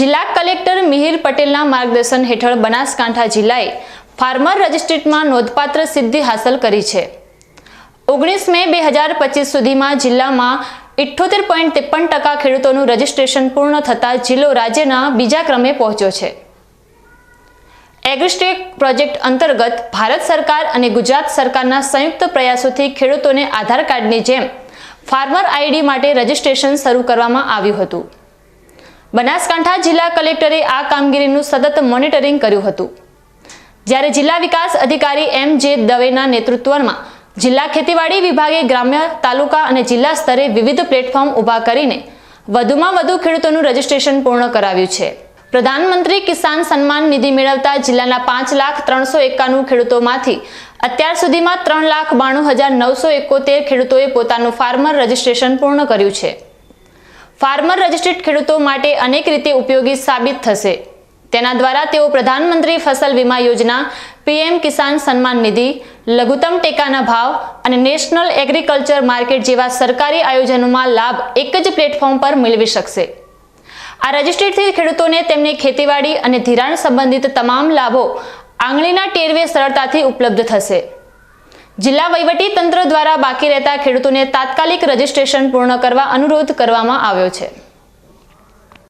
જિલ્લા કલેક્ટર મિહિર પટેલના માર્ગદર્શન હેઠળ બનાસકાંઠા જિલ્લાએ ફાર્મર રજિસ્ટ્રેટમાં નોંધપાત્ર સિદ્ધિ હાંસલ કરી છે. ઓગણીસ મે બે હજાર પચીસ સુધીમાં જિલ્લામાં ઇઠ્ઠોતેર પોઈન્ટ ત્રેપન ટકા ખેડૂતોનું રજિસ્ટ્રેશન પૂર્ણ થતાં જિલ્લો રાજ્યના બીજા ક્રમે પહોંચ્યો છે. એગ્રીસ્ટેક પ્રોજેક્ટ અંતર્ગત ભારત સરકાર અને ગુજરાત સરકારના સંયુક્ત પ્રયાસોથી ખેડૂતોને આધાર કાર્ડની જેમ ફાર્મર આઈડી માટે રજિસ્ટ્રેશન શરૂ કરવામાં આવ્યું હતું. બનાસકાંઠા જિલ્લા કલેક્ટરે આ કામગીરીનું સતત મોનિટરિંગ કર્યું હતું. જ્યારે જિલ્લા વિકાસ અધિકારી એમ જે દવેના નેતૃત્વમાં જિલ્લા ખેતીવાડી વિભાગે ગ્રામ્ય, તાલુકા અને જિલ્લા સ્તરે વિવિધ પ્લેટફોર્મ ઊભા કરીને વધુમાં વધુ ખેડૂતોનું રજિસ્ટ્રેશન પૂર્ણ કરાવ્યું છે. પ્રધાનમંત્રી કિસાન સન્માન નિધિ મેળવતા જિલ્લાના પાંચ લાખ ત્રણસો એકાણું ખેડૂતોમાંથી અત્યાર સુધીમાં ત્રણ લાખ બાણું હજાર નવસો એકોતેર ખેડૂતોએ પોતાનું ફાર્મર રજિસ્ટ્રેશન પૂર્ણ કર્યું છે. ફાર્મર રજિસ્ટ્રેડ ખેડૂતો માટે અનેક રીતે ઉપયોગી સાબિત થશે. તેના દ્વારા તેઓ પ્રધાનમંત્રી ફસલ વીમા યોજના, પીએમ કિસાન સન્માન નિધિ, લઘુત્તમ ટેકાના ભાવ અને નેશનલ એગ્રીકલ્ચર માર્કેટ જેવા સરકારી આયોજનોમાં લાભ એક જ પ્લેટફોર્મ પર મેળવી શકશે. આ રજિસ્ટ્રેડથી ખેડૂતોને તેમની ખેતીવાડી અને ધિરાણ સંબંધિત તમામ લાભો આંગળીના ટેરવે સરળતાથી ઉપલબ્ધ થશે. જિલ્લા વહીવટી તંત્ર દ્વારા બાકી રહેતા ખેડૂતોને તાત્કાલિક રજીસ્ટ્રેશન પૂર્ણ કરવા અનુરોધ કરવામાં આવ્યો છે.